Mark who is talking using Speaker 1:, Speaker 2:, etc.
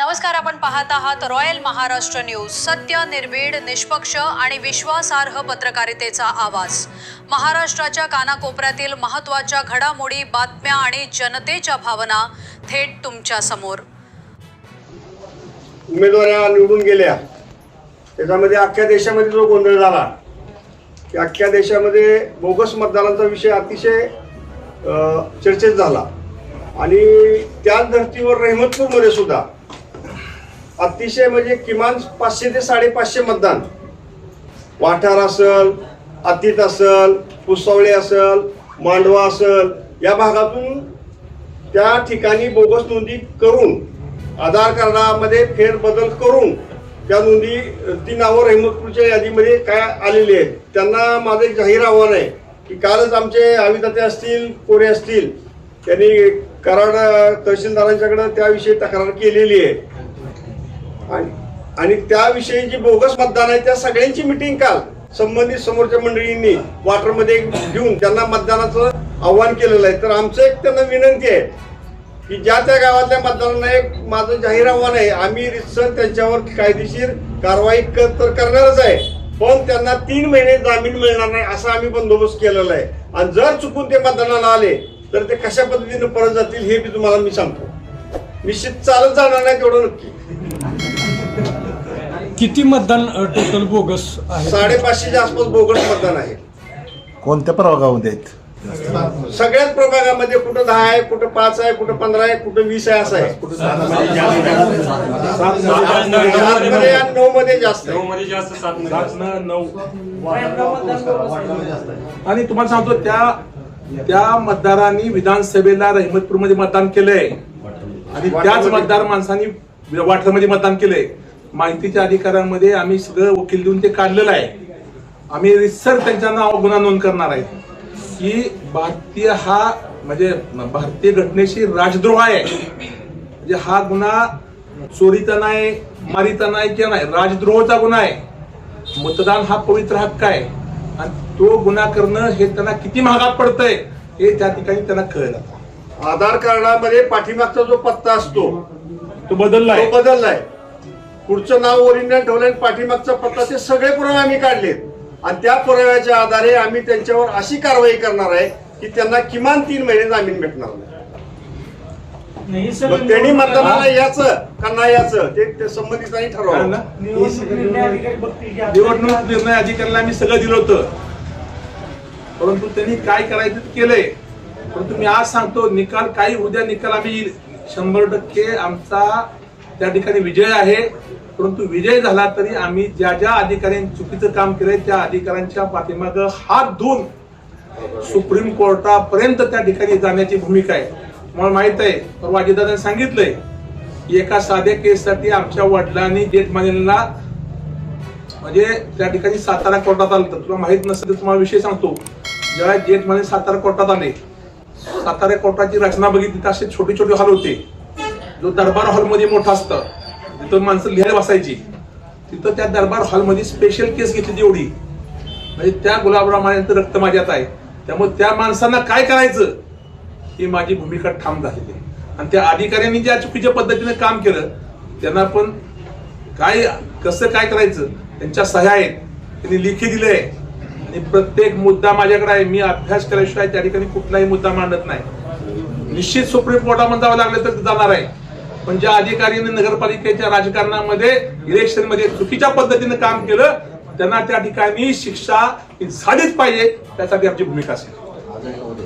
Speaker 1: नमस्कार आपण पाहत आहात रॉयल महाराष्ट्र न्यूज. सत्य निर्भीड निष्पक्ष आणि विश्वासार्ह पत्रकारितेचा आवाज. महाराष्ट्राच्या कानाकोपऱ्यातील महत्त्वाच्या घडामोडी बातम्या आणि जनतेच्या भावना थेट तुमच्यासमोर.
Speaker 2: उमेदवाऱ्या निवडून गेल्या. त्याच्यामध्ये अख्ख्या देशामध्ये जो गोंधळ झाला की अख्ख्या देशामध्ये बोगस मतदानाचा विषय अतिशय चर्चेत झाला. आणि त्याच धर्तीवर रहमतपूरमध्ये सुद्धा अतिशय म्हणजे किमान पाचशे ते साडेपाचशे मतदान. वाठार असल अतीत असल पुसावळे असल मांडवा असल या भागातून त्या ठिकाणी बोगस नोंदी करून आधार कार्डामध्ये फेरबदल करून त्या नोंदी ती नावं रहमतपूरच्या यादीमध्ये काय आलेली आहेत त्यांना माझं एक जाहीर आव्हान आहे की कालच आमचे आविदाते असतील कोरे असतील त्यांनी कराड तहसीलदारांच्याकडं त्याविषयी तक्रार केलेली आहे. आणि आणि त्याविषयी जी बोगस मतदान आहे त्या सगळ्यांची मिटिंग काल संबंधित समोरच्या मंडळींनी वॉटरमध्ये घेऊन त्यांना मतदानाचं आव्हान केलेलं आहे. तर आमचं एक त्यांना विनंती आहे की ज्या त्या गावातल्या मतदारांना एक माझं जाहीर आव्हान आहे आम्ही रितसर त्यांच्यावर कायदेशीर कारवाई तर करणारच आहे. पण त्यांना तीन महिने जामीन मिळणार नाही असा आम्ही बंदोबस्त केलेला आहे. आणि जर चुकून ते मतदानाला आले तर ते कशा पद्धतीने परत जातील हे बी तुम्हाला मी सांगतो. निश्चित चालत जाणार नाही तेवढं नक्की.
Speaker 3: किती मतदान टोटल बोगस आहे?
Speaker 2: साडेपाचशेच्या आसपास बोगस मतदान आहे.
Speaker 4: कोणत्या प्रभागामध्ये आहेत?
Speaker 2: सगळ्याच प्रभागामध्ये कुठं दहा आहे कुठं पाच आहे कुठं पंधरा आहे कुठं वीस आहे असं आहे. सात मध्ये आणि नऊ मध्ये जास्त
Speaker 5: आणि तुम्हाला सांगतो त्या त्या मतदारांनी विधानसभेला रहमतपूरमध्ये मतदान केलंय. आणि त्याच मतदार माणसांनी वाठारमध्ये मतदान केलंय. माहितीच्या अधिकारांमध्ये आम्ही सगळं वकील देऊन ते काढलेलं आहे. आम्ही रिसर त्यांच्या नाव गुन्हा नोंद करणार आहे. की भारतीय हा म्हणजे भारतीय घटनेशी राजद्रोह आहे. म्हणजे हा गुन्हा चोरीचा नाही मारीचा नाही किंवा नाही राजद्रोहाचा गुन्हा आहे. मतदान हा पवित्र हक्क आहे. आणि तो गुन्हा करणं हे त्यांना किती महागात पडतंय हे त्या ठिकाणी त्यांना कळलं.
Speaker 2: आधार कार्डामध्ये पाठीमागचा जो पत्ता असतो
Speaker 5: तो बदललाय
Speaker 2: तो बदललाय पुढचं नाव ओरिजिनल ठेवलंय आणि पाठीमागचा पत्ता ते सगळे पुरावे आम्ही काढलेत. आणि त्या पुराव्याच्या आधारे आम्ही त्यांच्यावर अशी कारवाई करणार आहे की त्यांना किमान तीन महिने जामीन भेटणार नाही. मग त्यांनी मतदानाला याचं का नाही याचं ते ते संबंधितांनी
Speaker 5: ना, निवडणूक निर्णय अधिकाऱ्याला आम्ही सगळं दिलं होतं. परंतु त्यांनी काय करायचं केलंय. परंतु मी आज सांगतो निकाल काही उद्या निकाल आम्ही शंभर टक्के आमचा त्या ठिकाणी विजय आहे. परंतु विजय झाला तरी आम्ही ज्या ज्या अधिकाऱ्यांनी चुकीचं काम केलंय त्या अधिकाऱ्यांच्या पाठीमागं हात धुवून सुप्रीम कोर्टापर्यंत त्या ठिकाणी जाण्याची भूमिका आहे. मला माहीत आहे परवा अजितदादांनी सांगितलंय एका साध्या केससाठी आमच्या वडिलांनी जेठमानेला म्हणजे त्या ठिकाणी सातारा कोर्टात आलं तर तुला माहीत नसेल तर तुम्हाला विषय सांगतो. जेव्हा जेठमाने सातारा कोर्टात आले सातारा कोर्टाची रचना बघितली तर असे छोटे छोटे हॉल होते. जो दरबार हॉलमध्ये मोठा असतं तिथं माणसं लिहायला बसायची. तिथं त्या दरबार हॉलमध्ये स्पेशल केस घेतली तेवढी म्हणजे त्या गुलाबराव मानेंचं रक्त माझ्यात आहे. त्यामुळे त्या माणसांना काय करायचं? ही माझी भूमिका ठाम झालेली आहे. आणि त्या अधिकाऱ्यांनी ज्या चुकीच्या पद्धतीने काम केलं त्यांना पण काय कसं काय करायचं? त्यांच्या सह्या आहेत त्यांनी लिखी दिले आणि प्रत्येक मुद्दा माझ्याकडे आहे. मी अभ्यास केल्याशिवाय त्या ठिकाणी कुठलाही मुद्दा मांडत नाही. निश्चित सुप्रीम कोर्टामध्ये जावं लागलं तर जाणार आहे. म्हणजे पण ज्या अधिकाऱ्यांनी नगरपालिकेच्या राजकारणामध्ये इलेक्शनमध्ये चुकीच्या पद्धतीने काम केलं त्यांना त्या ठिकाणी शिक्षा ही झालीच पाहिजे त्यासाठी आमची भूमिका असेल.